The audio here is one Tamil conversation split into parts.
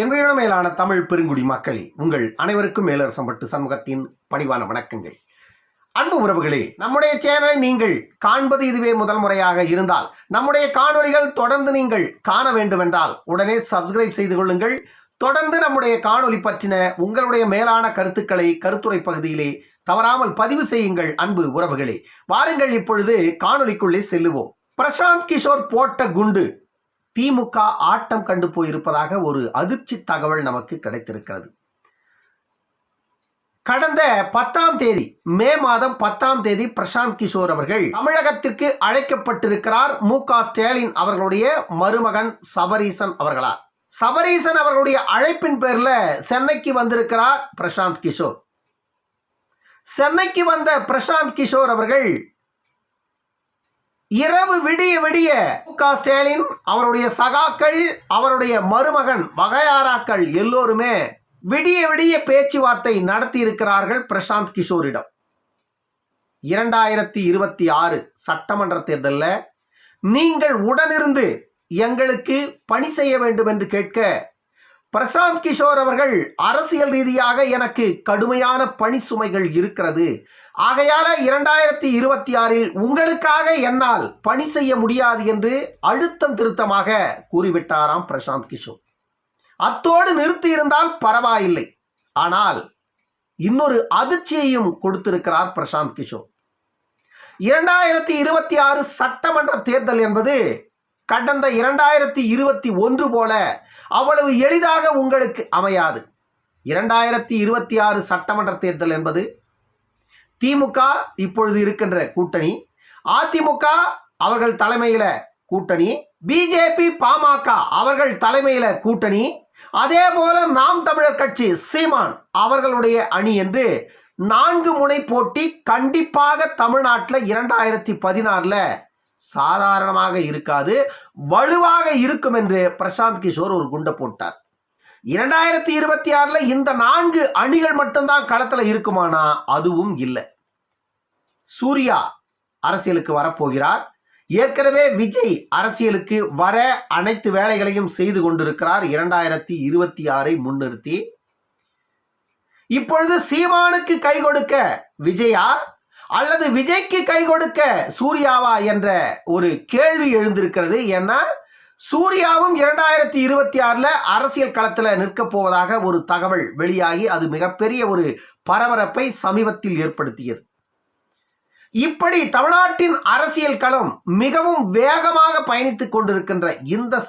என்பதன மேலான தமிழ் பெருங்குடி மக்களே உங்கள் அனைவருக்கும் மேலரசம் பட்டு சமூகத்தின் பணிவான வணக்கங்கள். அன்பு உறவுகளே நம்முடைய சேனலை நீங்கள் காண்பது இதுவே முதல் முறையாக இருந்தால் நம்முடைய காணொளிகள் தொடர்ந்து நீங்கள் காண வேண்டுமென்றால் உடனே சப்ஸ்கிரைப் செய்து கொள்ளுங்கள். தொடர்ந்து நம்முடைய காணொலி பற்றின உங்களுடைய மேலான கருத்துக்களை கருத்துரை பகுதியிலே தவறாமல் பதிவு செய்யுங்கள் அன்பு உறவுகளே. வாருங்கள் இப்பொழுது காணொளிக்குள்ளே செல்லுவோம். பிரசாந்த் கிஷோர் போட்ட குண்டு. திமுக ஆட்டம் கண்டு போயிருப்பதாக ஒரு அதிர்ச்சி தகவல் நமக்கு கிடைத்திருக்கிறது. கடந்த பத்தாம் தேதி மே மாதம் பத்தாம் தேதி பிரசாந்த் கிஷோர் அவர்கள் தமிழகத்திற்கு அழைக்கப்பட்டிருக்கிறார் மு க ஸ்டாலின் அவர்களுடைய மருமகன் சபரீசன் அவர்களால். சபரீசன் அவர்களுடைய அழைப்பின் பேர்ல சென்னைக்கு வந்திருக்கிறார் பிரசாந்த் கிஷோர். சென்னைக்கு வந்த பிரசாந்த் கிஷோர் அவர்கள் இரவு விடிய விடிய க ஸ்டாலின் அவருடைய சகாக்கள் அவருடைய மருமகன் வகையாராக்கள் எல்லோருமே விடிய விடிய பேச்சுவார்த்தை நடத்தி இருக்கிறார்கள் பிரசாந்த் கிஷோரிடம். இரண்டாயிரத்தி இருபத்தி ஆறு சட்டமன்ற தேர்தலில் நீங்கள் உடனிருந்து எங்களுக்கு பணி செய்ய வேண்டும் என்று கேட்க பிரசாந்த் கிஷோர் அவர்கள் அரசியல் ரீதியாக எனக்கு கடுமையான பணி சுமைகள் இருக்கிறது. ஆகையால இரண்டாயிரத்தி இருபத்தி ஆறில் உங்களுக்காக என்னால் பணி செய்ய முடியாது என்று அழுத்தம் திருத்தமாக கூறிவிட்டாராம் பிரசாந்த் கிஷோர். அத்தோடு நிறுத்தி இருந்தால் பரவாயில்லை. ஆனால் இன்னொரு அதிர்ச்சியையும் கொடுத்திருக்கிறார் பிரசாந்த் கிஷோர். இரண்டாயிரத்தி இருபத்தி ஆறு சட்டமன்ற தேர்தல் என்பது கடந்த இரண்டாயிரத்தி இருபத்தி ஒன்று போல அவ்வளவு எளிதாக உங்களுக்கு அமையாது. இரண்டாயிரத்தி இருபத்தி ஆறு சட்டமன்ற தேர்தல் என்பது திமுக இப்பொழுது இருக்கின்ற கூட்டணி அதிமுக அவர்கள் தலைமையில கூட்டணி பிஜேபி பாமக அவர்கள் தலைமையில கூட்டணி அதே போல நாம் தமிழர் கட்சி சீமான் அவர்களுடைய அணி என்று நான்கு முனை போட்டி கண்டிப்பாக தமிழ்நாட்டில் இரண்டாயிரத்தி பதினாறில் சாதாரணமாக இருக்காது வலுவாக இருக்கும் என்று பிரசாந்த் கிஷோர் ஒரு குண்டை போட்டார். இரண்டாயிரத்தி இருபத்தி ஆறுல இந்த நான்கு அணிகள் மட்டும்தான் களத்துல இருக்குமானா அதுவும் இல்லை. சூர்யா அரசியலுக்கு வரப்போகிறார். ஏற்கனவே விஜய் அரசியலுக்கு வர அனைத்து வேலைகளையும் செய்து கொண்டிருக்கிறார் இரண்டாயிரத்தி இருபத்தி ஆறை முன்னிறுத்தி. இப்பொழுது சீமானுக்கு கை கொடுக்க விஜயா அல்லது விஜய்க்கு கை கொடுக்க சூர்யாவா என்ற ஒரு கேள்வி எழுந்திருக்கிறது. ஏன்னா சூர்யாவும் இரண்டாயிரத்தி இருபத்தி ஆறுல அரசியல் களத்துல நிற்கப் போவதாக ஒரு தகவல் வெளியாகி அது மிகப்பெரிய ஒரு பரபரப்பை சமீபத்தில் ஏற்படுத்தியது. இப்படி தமிழ்நாட்டின் அரசியல் களம் மிகவும் வேகமாக பயணித்துக் கொண்டிருக்கின்ற இந்த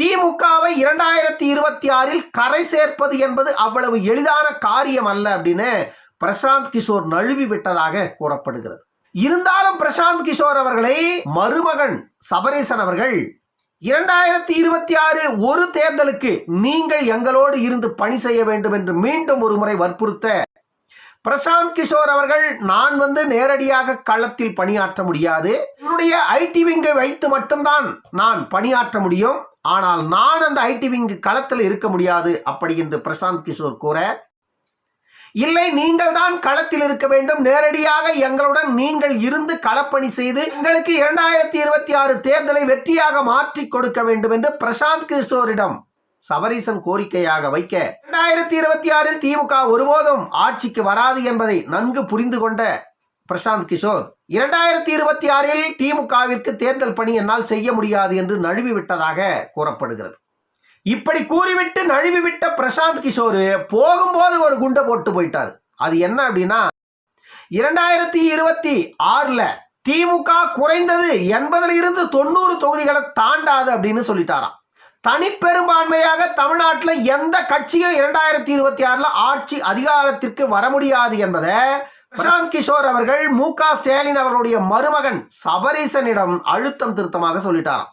திமுகவை இரண்டாயிரத்தி இருபத்தி ஆறில் கரை சேர்ப்பது என்பது அவ்வளவு எளிதான காரியம் அல்ல அப்படின்னு பிரசாந்த் கிஷோர் நழுவி விட்டதாக கூறப்படுகிறது. இருந்தாலும் பிரசாந்த் கிஷோர் அவர்களை மருமகன் சபரீசன் அவர்கள் இரண்டாயிரத்தி இருபத்தி ஆறு ஒரு தேர்தலுக்கு நீங்கள் எங்களோடு இருந்து பணி செய்ய வேண்டும் என்று மீண்டும் ஒரு முறை வற்புறுத்த பிரசாந்த் கிஷோர் அவர்கள் நான் வந்து நேரடியாக களத்தில் பணியாற்ற முடியாது. என்னுடைய ஐடி விங்கை வைத்து மட்டும்தான் நான் பணியாற்ற முடியும். ஆனால் நான் அந்த ஐடி விங்கு களத்தில் இருக்க முடியாது அப்படி என்று பிரசாந்த் கிஷோர் கூற இல்லை நீங்கள் தான் களத்தில் இருக்க வேண்டும். நேரடியாக எங்களுடன் நீங்கள் இருந்து களப்பணி செய்து எங்களுக்கு இரண்டாயிரத்தி இருபத்தி ஆறு தேர்தலை வெற்றியாக மாற்றி கொடுக்க வேண்டும் என்று பிரசாந்த் கிஷோரிடம் சபரீசன் கோரிக்கையாக வைக்க இரண்டாயிரத்தி இருபத்தி ஆறில் திமுக ஒருபோதும் ஆட்சிக்கு வராது என்பதை நன்கு புரிந்து கொண்ட பிரசாந்த் கிஷோர் இரண்டாயிரத்தி இருபத்தி ஆறில் திமுகவிற்கு தேர்தல் பணி என்னால் செய்ய முடியாது என்று நழுவி விட்டதாக கூறப்படுகிறது. இப்படி கூறிவிட்டு நழுவி விட்ட பிரசாந்த் கிஷோர் போகும்போது ஒரு குண்டை போட்டு போயிட்டார். அது என்ன அப்படின்னா இரண்டாயிரத்தி இருபத்தி ஆறுல திமுக குறைந்தது எண்பதுல இருந்து தொண்ணூறு தொகுதிகளை தாண்டாது அப்படின்னு சொல்லிட்டாராம். தனிப்பெரும்பான்மையாக தமிழ்நாட்டில் எந்த கட்சியும் இரண்டாயிரத்தி இருபத்தி ஆறுல ஆட்சி அதிகாரத்திற்கு வர முடியாது என்பதை பிரசாந்த் கிஷோர் அவர்கள் மு க ஸ்டாலின் அவர்களுடைய மருமகன் சபரீசனிடம் அழுத்தம் திருத்தமாக சொல்லிட்டாராம்.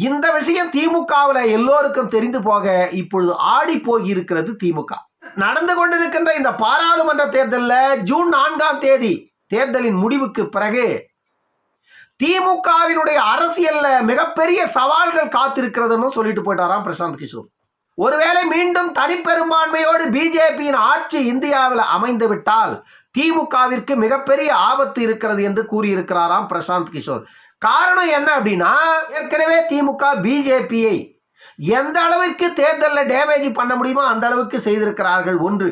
இந்த விஷயம் திமுகவில் எல்லோருக்கும் தெரிந்து போக இப்பொழுது ஆடி போகியிருக்கிறது திமுக. நடந்து கொண்டிருக்கின்ற இந்த பாராளுமன்ற தேர்தலில் ஜூன் நான்காம் தேதி தேர்தலின் முடிவுக்கு பிறகு திமுகவினுடைய அரசியல்ல மிகப்பெரிய சவால்கள் காத்திருக்கிறதுன்னு சொல்லிட்டு போயிட்டாராம் பிரசாந்த் கிஷோர். ஒருவேளை மீண்டும் தனிப்பெரும்பான்மையோடு பிஜேபியின் ஆட்சி இந்தியாவில் அமைந்து விட்டால் திமுகவிற்கு மிகப்பெரிய ஆபத்து இருக்கிறது என்று கூறியிருக்கிறாராம் பிரசாந்த் கிஷோர். காரணம் என்ன அப்படின்னா ஏற்கனவே திமுக பிஜேபியை எந்த அளவிற்கு தேர்தலில் டேமேஜ் பண்ண முடியுமோ அந்த அளவுக்கு செய்திருக்கிறார்கள் ஒன்று.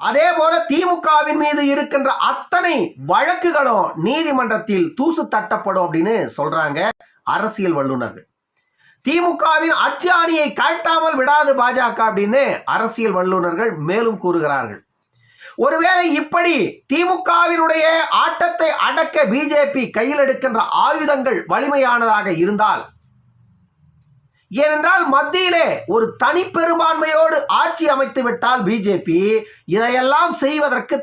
அதே போல திமுகவின் மீது இருக்கின்ற அத்தனை வழக்குகளும் நீதிமன்றத்தில் தூசு தட்டப்படும் அப்படின்னு சொல்றாங்க அரசியல் வல்லுநர்கள். திமுகவின் அச்சாணியை ஆணியை கழட்டாமல் விடாது பாஜக அப்படின்னு அரசியல் வல்லுநர்கள் மேலும் கூறுகிறார்கள். ஒருவேளை இப்படி திமுகவினுடைய ஆட்டத்தை அடக்க பிஜேபி கையில் எடுக்கின்ற ஆயுதங்கள் வலிமையானதாக இருந்தால் ஏனென்றால் மத்தியிலே ஒரு தனி பெரும்பான்மையோடு ஆட்சி அமைத்து விட்டால் பிஜேபி இதையெல்லாம் செய்வதற்கு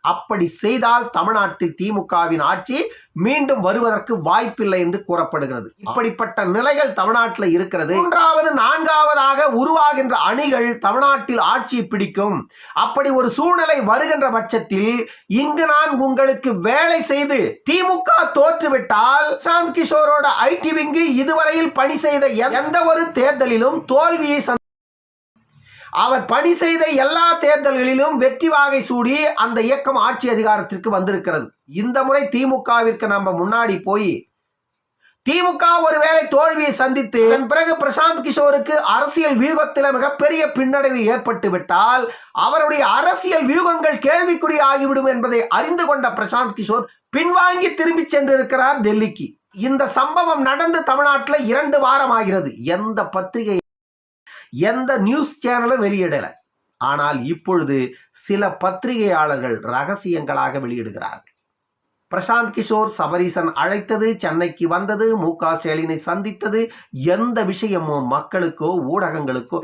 அப்படி செய்தால் தமிழ்நாட்டில் திமுகவின் ஆட்சி மீண்டும் வருவதற்கு வாய்ப்பில்லை என்று கூறப்படுகிறது. இப்படிப்பட்ட நிலைகள் தமிழ்நாட்டில் இருக்கிறது. மூன்றாவது நான்காவதாக உருவாகின்ற அணிகள் தமிழ்நாட்டில் ஆட்சி பிடிக்கும். அப்படி ஒரு சூழ்நிலை வருகின்ற பட்சத்தில் இங்கு நான் உங்களுக்கு வேலை செய்து திமுக தோற்றுவிட்டால் சாந்த் கிஷோரோட ஐடி விங்கு இதுவரையில் பணி செய்த எந்த ஒரு தேர்தலிலும் தோல்வியை அவர் பணி செய்த எல்லா தேர்தல்களிலும் வெற்றி வாகை சூடி அந்த இயக்கம் ஆட்சி அதிகாரத்திற்கு வந்திருக்கிறது. இந்த முறை திமுகவிற்கு நம்ம முன்னாடி போய் திமுக ஒருவேளை தோல்வியை சந்தித்து அதன் பிறகு பிரசாந்த் கிஷோருக்கு அரசியல் வியூகத்தில் மிகப்பெரிய பின்னடைவு ஏற்பட்டு விட்டால் அவருடைய அரசியல் வியூகங்கள் கேள்விக்குறி ஆகிவிடும் என்பதை அறிந்து கொண்ட பிரசாந்த் கிஷோர் பின்வாங்கி திரும்பி சென்றிருக்கிறார் டெல்லிக்கு. இந்த சம்பவம் நடந்து தமிழ்நாட்டில் இரண்டு வாரம் ஆகிறது. எந்த பத்திரிகை எந்த நியூஸ் சேனலும் வெளியிடல. ஆனால் இப்பொழுது சில பத்திரிகையாளர்கள் ரகசியங்களாக வெளியிடுகிறார்கள். பிரசாந்த் கிஷோர் சபரீசன் அழைத்தது சென்னைக்கு வந்தது மு க ஸ்டாலினை சந்தித்தது எந்த விஷயமும் மக்களுக்கோ ஊடகங்களுக்கோ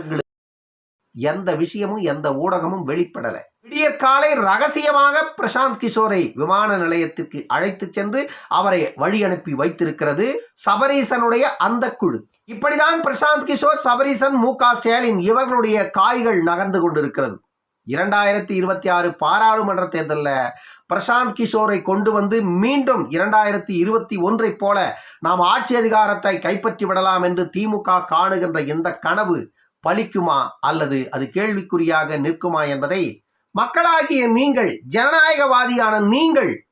எந்த விஷயமும் எந்த ஊடகமும் வெளிப்படலை. விடியற்காலை ரகசியமாக பிரசாந்த் கிஷோரை விமான நிலையத்திற்கு அழைத்து சென்று அவரை வழி அனுப்பி வைத்திருக்கிறது சபரீசனுடைய அந்த குழு. இப்படிதான் பிரசாந்த் கிஷோர் சபரீசன் மு க. ஸ்டாலின் இவர்களுடைய காய்கள் நகர்ந்து கொண்டிருக்கிறது. இரண்டாயிரத்தி இருபத்தி ஆறு பாராளுமன்ற தேர்தலில் பிரசாந்த் கிஷோரை கொண்டு வந்து மீண்டும் இரண்டாயிரத்தி இருபத்தி ஒன்றை போல நாம் ஆட்சி அதிகாரத்தை கைப்பற்றி விடலாம் என்று திமுக காணுகின்ற இந்த கனவு பலிக்குமா அல்லது அது கேள்விக்குறியாக நிற்குமா என்பதை மக்களாகிய நீங்கள் ஜனநாயகவாதியான நீங்கள்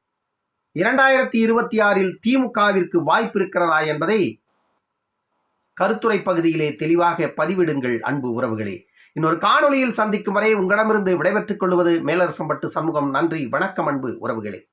இரண்டாயிரத்தி இருபத்தி ஆறில் திமுகவிற்கு வாய்ப்பு இருக்கிறதா என்பதை கருத்துரை பகுதியிலே தெளிவாக பதிவிடுங்கள் அன்பு உறவுகளே. இன்னொரு காணொளியில் சந்திக்கும் வரை உங்களிடமிருந்து விடைபெற்றுக் கொள்வது மேலரசம்பட்டு சமூகம். நன்றி வணக்கம் அன்பு உறவுகளே.